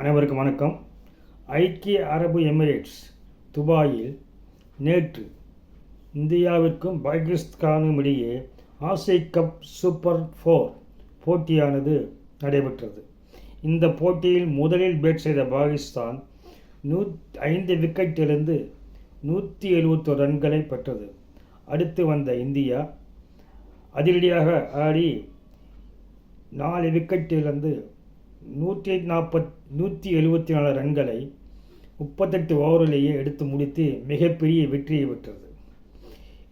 அனைவருக்கும் வணக்கம். ஐக்கிய அரபு எமிரேட்ஸ் துபாயில் நேற்று இந்தியாவிற்கும் பாகிஸ்தானும் இடையே ஆசிய கப் சூப்பர் ஃபோர் போட்டியானது நடைபெற்றது. இந்த போட்டியில் முதலில் பேட் செய்த பாகிஸ்தான் நூ ஐந்து விக்கெட்டிலிருந்து நூற்றி எழுபத்தொரு ரன்களை பெற்றது. அடுத்து வந்த இந்தியா அதிரடியாக ஆடி நாலு விக்கெட்டிலிருந்து நூற்றி நாற்பத் நூற்றி எழுபத்தி நாலு ரன்களை முப்பத்தெட்டு ஓவரிலேயே எடுத்து முடித்து மிகப்பெரிய வெற்றியை பெற்றது.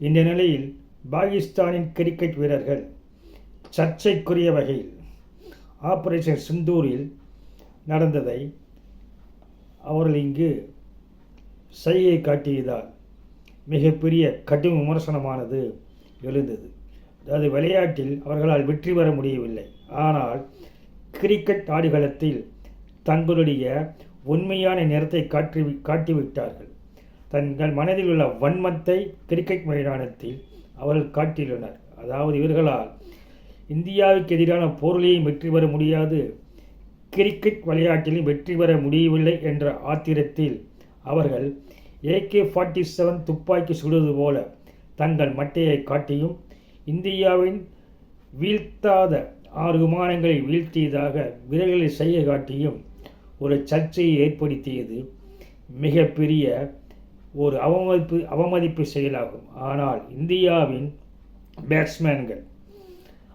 இந்த நிலையில் பாகிஸ்தானின் கிரிக்கெட் வீரர்கள் சர்ச்சைக்குரிய வகையில் ஆபரேஷன் சிந்தூரில் நடந்ததை அவர்கள் இங்கு சைகை காட்டியதால் மிகப்பெரிய கடும் விமர்சனமானது எழுந்தது. அதாவது விளையாட்டில் அவர்களால் வெற்றி பெற முடியவில்லை. ஆனால் கிரிக்கெட் ஆடுகளத்தில் தங்களுடைய உண்மையான நிறத்தை காட்டி காட்டிவிட்டார்கள். தங்கள் மனதில் உள்ள வன்மத்தை கிரிக்கெட் மைதானத்தில் அவர்கள் காட்டியுள்ளனர். அதாவது இவர்களால் இந்தியாவுக்கு எதிரான போரிலையும் வெற்றி பெற முடியாது. கிரிக்கெட் விளையாட்டிலும் வெற்றி பெற முடியவில்லை என்ற ஆத்திரத்தில் அவர்கள் ஏகே ஃபார்ட்டி செவன் துப்பாக்கி சுடுவது போல தங்கள் மட்டையை காட்டியும் இந்தியாவின் வீழ்த்தாத ஆறு விமானங்களை வீழ்த்தியதாக விரல்களை செய்ய காட்டியும் ஒரு சர்ச்சையை ஏற்படுத்தியது. மிகப்பெரிய ஒரு அவமதிப்பு அவமதிப்பு செயலாகும். ஆனால் இந்தியாவின் பேட்ஸ்மேன்கள்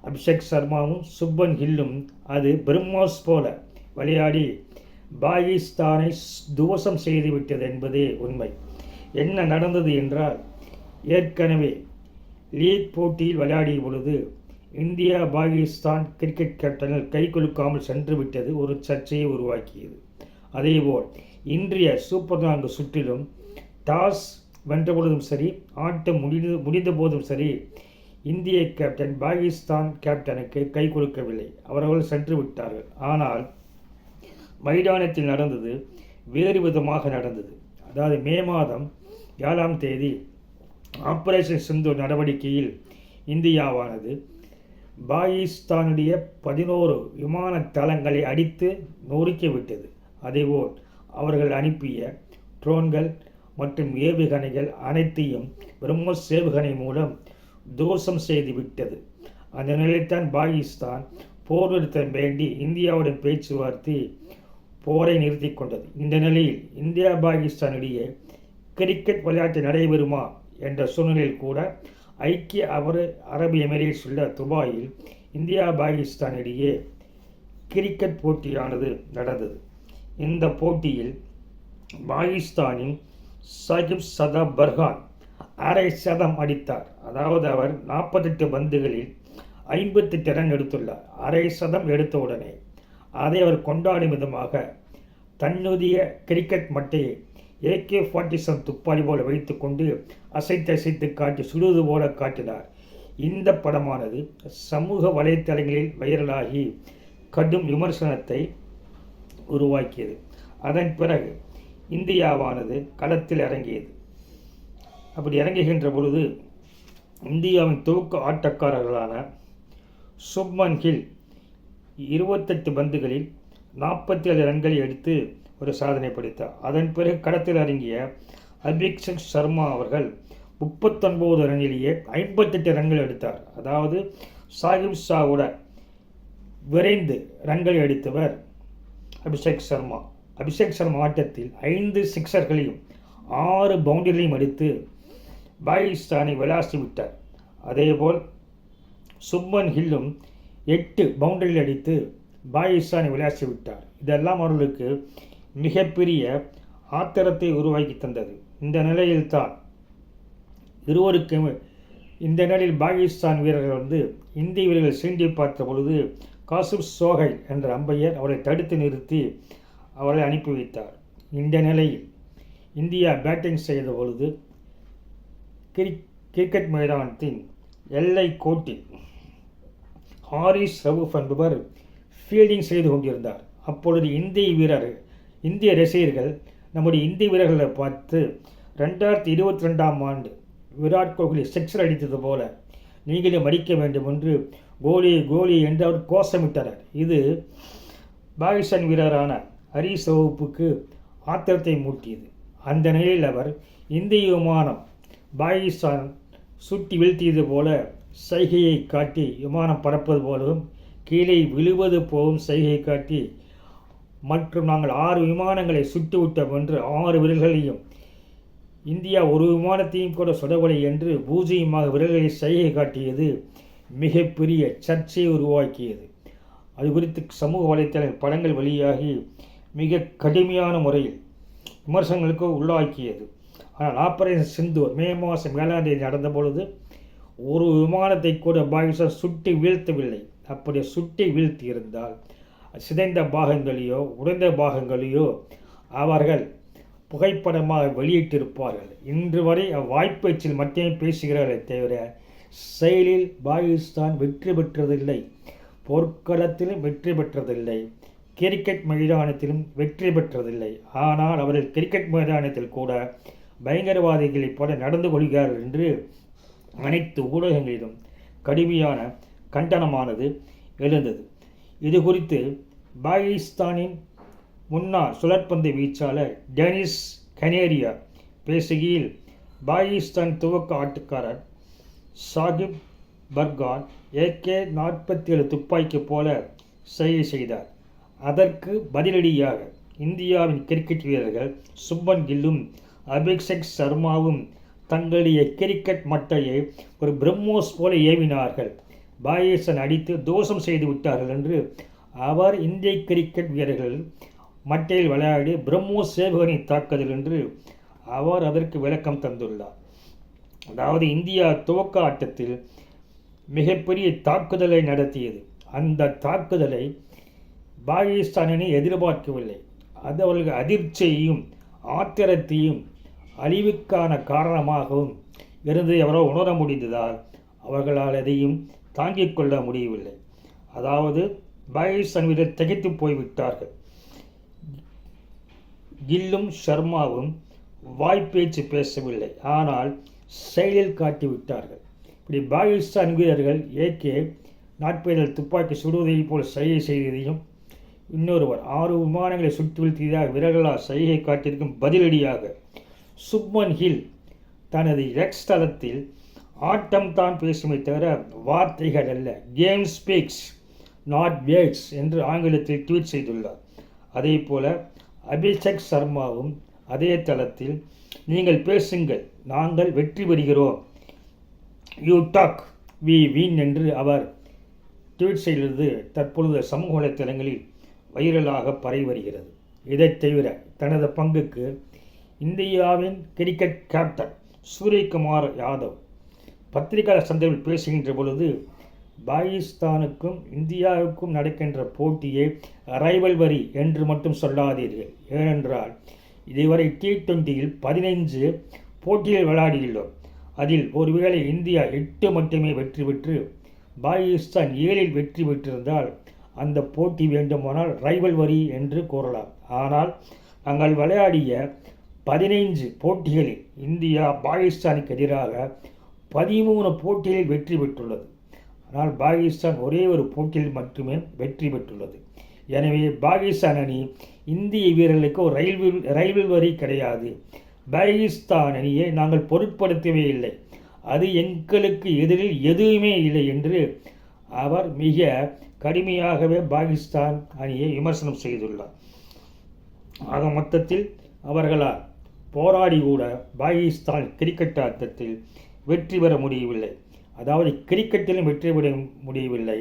அபிஷேக் சர்மாவும் சுப்பன் ஹில்லும் அது பிரம்மாஸ் போல விளையாடி பாகிஸ்தானை துவசம் செய்துவிட்டது என்பதே உண்மை. என்ன நடந்தது என்றால் ஏற்கனவே லீக் போட்டியில் விளையாடிய பொழுது இந்தியா பாகிஸ்தான் கிரிக்கெட் கேப்டனில் கை குலுக்காமல் சென்றுவிட்டது ஒரு சர்ச்சையை உருவாக்கியது. அதேபோல் இன்றைய சூப்பர் நான்கு சுற்றிலும் டாஸ் வென்றபொழுதும் சரி ஆட்டம் முடிந்து முடிந்த போதும் சரி இந்திய கேப்டன் பாகிஸ்தான் கேப்டனுக்கு கை கொடுக்கவில்லை அவர்கள் சென்று விட்டார்கள். ஆனால் மைதானத்தில் நடந்தது வேறு விதமாக நடந்தது. அதாவது மே மாதம் ஏழாம் தேதி ஆப்ரேஷன் சிந்து நடவடிக்கையில் இந்தியாவானது பாகிஸ்தானுடைய பதினோரு விமான தளங்களை அடித்து நொறுக்கிவிட்டது அதேபோல் அவர்கள் அனுப்பிய ட்ரோன்கள் மற்றும் ஏவுகணைகள் அனைத்தையும் பிரம்மோஸ் ஏவுகணை மூலம் தோஷம் செய்துவிட்டது அந்த நிலையில்தான் பாகிஸ்தான் போர் நிறுத்தம் வேண்டி இந்தியாவுடன் பேச்சுவார்த்தை போரை நிறுத்தி கொண்டது. இந்த நிலையில் இந்தியா பாகிஸ்தானுடைய கிரிக்கெட் விளையாட்டு நடைபெறுமா என்ற சூழ்நிலையில் கூட ஐக்கிய அவர் அரபு எமிரேட்ஸ் உள்ள துபாயில் இந்தியா பாகிஸ்தான் இடையே கிரிக்கெட் போட்டியானது நடந்தது. இந்த போட்டியில் பாகிஸ்தானின் சாகிப் சதா பர்கான் அரை சதம் அடித்தார். அதாவது அவர் நாற்பத்தெட்டு பந்துகளில் ஐம்பத்தெட்டு ரன் எடுத்துள்ளார். அரை சதம் எடுத்த உடனே அதை அவர் கொண்டாடும் விதமாக தன்னுடைய கிரிக்கெட் மட்டையை ஏகே ஃபார்ட்டி செவன் துப்பாக்கி போல வைத்துக்கொண்டு அசைத்து அசைத்து காட்டி சுடுவது போல காட்டினார். இந்த படமானது சமூக வலைத்தளங்களில் வைரலாகி கடும் விமர்சனத்தை உருவாக்கியது. அதன் பிறகு இந்தியாவானது களத்தில் இறங்கியது. அப்படி இறங்குகின்ற பொழுது இந்தியாவின் துவக்க ஆட்டக்காரர்களான சுப்மன் கில் இருபத்தெட்டு பந்துகளில் நாற்பத்தி ஏழு ரன்களை எடுத்து ஒரு சாதனை படைத்தார். அதன் பிறகு களத்தில் இறங்கிய அபிக்ஷன் சர்மா அவர்கள் முப்பத்தொன்பது ரன்னிலேயே ஐம்பத்தெட்டு ரன்கள் எடுத்தார். அதாவது சாகிப் ஷாவோட விரைந்து ரன்களை அடித்தவர் அபிஷேக் சர்மா. அபிஷேக் சர்மா ஆட்டத்தில் ஐந்து சிக்ஸர்களையும் ஆறு பவுண்டரிகளையும் அடித்து பாகிஸ்தானை விளாசி விட்டார். அதேபோல் சுப்மன் ஹில்லும் எட்டு பவுண்டரியில் அடித்து பாகிஸ்தானை விளையாசி விட்டார். இதெல்லாம் அவர்களுக்கு மிகப்பெரிய ஆத்திரத்தை உருவாக்கி தந்தது. இந்த நிலையில்தான் இருவருக்கும் இந்த நிலையில் பாகிஸ்தான் வீரர்கள் வந்து இந்திய வீரர்கள் சீண்டி பார்த்த பொழுது காசிப் சோகை என்ற அம்பையர் அவரை தடுத்து நிறுத்தி அவரை அனுப்பி வைத்தார். இந்த நிலையில் இந்தியா பேட்டிங் செய்த பொழுது கிரி கிரிக்கெட் மைதானத்தின் எல்லை கோட்டில் ஹாரிஸ் ரவுஃப் என்பவர் ஃபீல்டிங் செய்து கொண்டிருந்தார். அப்பொழுது இந்திய வீரர் இந்திய ரசிகர்கள் நம்முடைய இந்திய வீரர்களை பார்த்து ரெண்டாயிரத்தி இருபத்தி ரெண்டாம் ஆண்டு விராட் கோலி சிக்ஸர் அடித்தது போல நீங்களும் அடிக்க வேண்டும் என்று கோலி கோலி என்று அவர் கோஷமிட்டனர் இது பாகிஸ்தான் வீரரான ஹரீஸ் வகுப்புக்கு ஆத்திரத்தை மூட்டியது. அந்த நிலையில் அவர் இந்திய விமானம் பாகிஸ்தான் சுட்டி வீழ்த்தியது போல சைகையை காட்டி விமானம் பறப்பது போலவும் கீழே விழுவது போகும் சைகையை காட்டி மற்றும் நாங்கள் ஆறு விமானங்களை சுட்டுவிட்டோம் என்று ஆறு விரல்களையும் இந்தியா ஒரு விமானத்தையும் கூட சுடவில்லை என்று பூஜ்ஜியமாக விரல்களை சைகை காட்டியது மிகப்பெரிய சர்ச்சையை உருவாக்கியது. அது குறித்து சமூக வலைத்தள படங்கள் வெளியாகி மிக கடுமையான முறையில் விமர்சனங்களுக்கு உள்ளாக்கியது. ஆனால் ஆபரேஷன் சிந்து மே மாதம் ஏழாம் தேதி நடந்த பொழுது ஒரு விமானத்தை கூட பாகிஸ்தான் சுட்டி வீழ்த்தவில்லை. அப்படி சுட்டி வீழ்த்தி இருந்தால் சிதைந்த பாகங்களையோ உடைந்த பாகங்களையோ அவர்கள் புகைப்படமாக வெளியிட்டிருப்பார்கள். இன்று வரை அவ்வாய்ப்பேச்சில் மட்டுமே பேசுகிறார்களே தவிர செயலில் பாகிஸ்தான் வெற்றி பெற்றதில்லை போர்க்களத்திலும் வெற்றி பெற்றதில்லை கிரிக்கெட் மைதானத்திலும் வெற்றி பெற்றதில்லை. ஆனால் அவர்கள் கிரிக்கெட் மைதானத்தில் கூட பயங்கரவாதிகளைப் போல நடந்து கொள்கிறார்கள் என்று அனைத்து ஊடகங்களிலும் கடுமையான கண்டனமானது எழுந்தது. இது குறித்து பாகிஸ்தானின் முன்னாள் சுழற்பந்து வீச்சாளர் டெனிஸ் கனேரியா பேசுகையில் பாகிஸ்தான் துவக்க ஆட்டுக்காரர் சாகிப் பர்கான் ஏகே நாற்பத்தி ஏழு துப்பாக்கி போல செய்கை செய்தார். அதற்கு பதிலடியாக இந்தியாவின் கிரிக்கெட் வீரர்கள் சுப்பன் கில்லும் அபிஷேக் சர்மாவும் தங்களுடைய கிரிக்கெட் மட்டையை ஒரு பிரம்மோஸ் போல ஏவினார்கள். பாயேசன் அடித்து தோஷம் செய்து விட்டார்கள் என்று அவர் இந்திய கிரிக்கெட் வீரர்கள் மட்டையில் விளையாடி பிரம்மோ சேவகனை தாக்குதல் என்று அவர் அதற்கு விளக்கம் தந்துள்ளார். அதாவது இந்தியா துவக்க ஆட்டத்தில் மிகப்பெரிய தாக்குதலை நடத்தியது. அந்த தாக்குதலை பாகிஸ்தான் அணி எதிர்பார்க்கவில்லை. அது அவர்கள் அதிர்ச்சியையும் ஆத்திரத்தையும் அழிவுக்கான காரணமாகவும் இருந்து எவரோ உணர முடிந்ததால் அவர்களால் எதையும் தாங்கிக் கொள்ள முடியவில்லை. அதாவது பாகிஸ்தான் வீரர் திகைத்து போய்விட்டார்கள். கில்லும் ஷர்மாவும் வாய்ப்பேச்சு பேசவில்லை. ஆனால் செயலில் காட்டிவிட்டார்கள் இப்படி பாகிஸ்தான் வீரர்கள் ஏகே நாட்பேரில் துப்பாக்கி சுடுவதைப் போல் சைகை செய்ததையும் இன்னொருவர் ஆறு விமானங்களை சுட்டு வீழ்த்தியதாக வீரர்களால் சைகை காட்டியிருக்கும் பதிலடியாக சுப்மன் ஹில் தனது எக்ஸ் தளத்தில் ஆட்டம் தான் பேசுமே தவிர வார்த்தைகள் அல்ல. கேம் ஸ்பீக்ஸ் நாட் வேர்ட்ஸ் என்று ஆங்கிலத்தில் ட்வீட் செய்துள்ளார். அதே போல அபிஷேக் சர்மாவும் அதே தளத்தில் நீங்கள் பேசுங்கள் நாங்கள் வெற்றி பெறுகிறோம். யூ டாக் வி வின் என்று அவர் ட்வீட் செய்தது தற்பொழுது சமூக வலைத்தளங்களில் வைரலாக பரவி வருகிறது. இதைத் தவிர தனது பங்குக்கு இந்தியாவின் கிரிக்கெட் கேப்டன் சூரியகுமார் யாதவ் பத்திரிகையாளர் சந்தையில் பேசுகின்ற பொழுது பாகிஸ்தானுக்கும் இந்தியாவுக்கும் நடக்கின்ற போட்டியை ரைவல் வரி என்று மட்டும் சொல்லாதீர்கள். ஏனென்றால் இதுவரை டி டுவெண்ட்டியில் பதினைஞ்சு போட்டியில் விளையாடியுள்ளோம். அதில் ஒருவேளை இந்தியா எட்டு மட்டுமே வெற்றி பெற்று பாகிஸ்தான் ஏழில் வெற்றி பெற்றிருந்தால் அந்த போட்டி வேண்டுமானால் ரைவல் வரி என்று கூறலாம். ஆனால் நாங்கள் விளையாடிய பதினைஞ்சு போட்டிகளில் இந்தியா பாகிஸ்தானுக்கு எதிராக பதிமூணு போட்டிகளில் வெற்றி பெற்றுள்ளது. ஆனால் பாகிஸ்தான் ஒரே ஒரு போட்டியில் மட்டுமே வெற்றி பெற்றுள்ளது. எனவே பாகிஸ்தான் அணி இந்திய வீரர்களுக்கு ஒரு ரயில்வே ரயில்வே வரி கிடையாது. பாகிஸ்தான் அணியை நாங்கள் பொருட்படுத்தவே இல்லை. அது எங்களுக்கு எதிரில் எதுவுமே இல்லை என்று அவர் மிக கடுமையாகவே பாகிஸ்தான் அணியை விமர்சனம் செய்துள்ளார். ஆக மொத்தத்தில் அவர்களால் போராடி கூட பாகிஸ்தான் கிரிக்கெட் ஆட்டத்தில் வெற்றி பெற முடியவில்லை. அதாவது கிரிக்கெட்டிலும் வெற்றி பெற முடியவில்லை.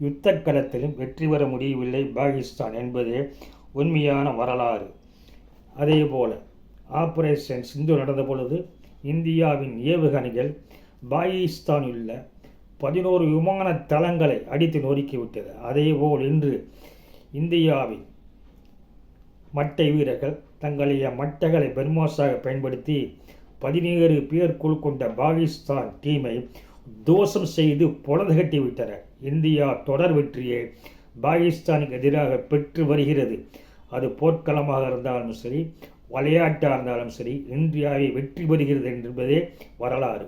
யுத்த களத்திலும் வெற்றி பெற முடியவில்லை பாகிஸ்தான் என்பது உண்மையான வரலாறு. அதே போல் ஆப்ரேஷன் சிந்து நடந்த பொழுது இந்தியாவின் ஏவுகணைகள் பாகிஸ்தானில் உள்ள பதினோரு விமான தளங்களை அடித்து நொறுக்கிவிட்டது அதேபோல் இன்று இந்தியாவின் மட்டை வீரர்கள் தங்களுடைய மட்டைகளை பெர்மோஸாக பயன்படுத்தி பதினேழு பேர் குழு கொண்ட பாகிஸ்தான் டீமை தோஷம் செய்து புலதுகட்டி விட்டனர் இந்தியா தொடர் வெற்றியை பாகிஸ்தானுக்கு எதிராக பெற்று வருகிறது. அது போர்க்களமாக இருந்தாலும் சரி விளையாட்டாக இருந்தாலும் சரி இந்தியாவை வெற்றி பெறுகிறது என்பதே வரலாறு.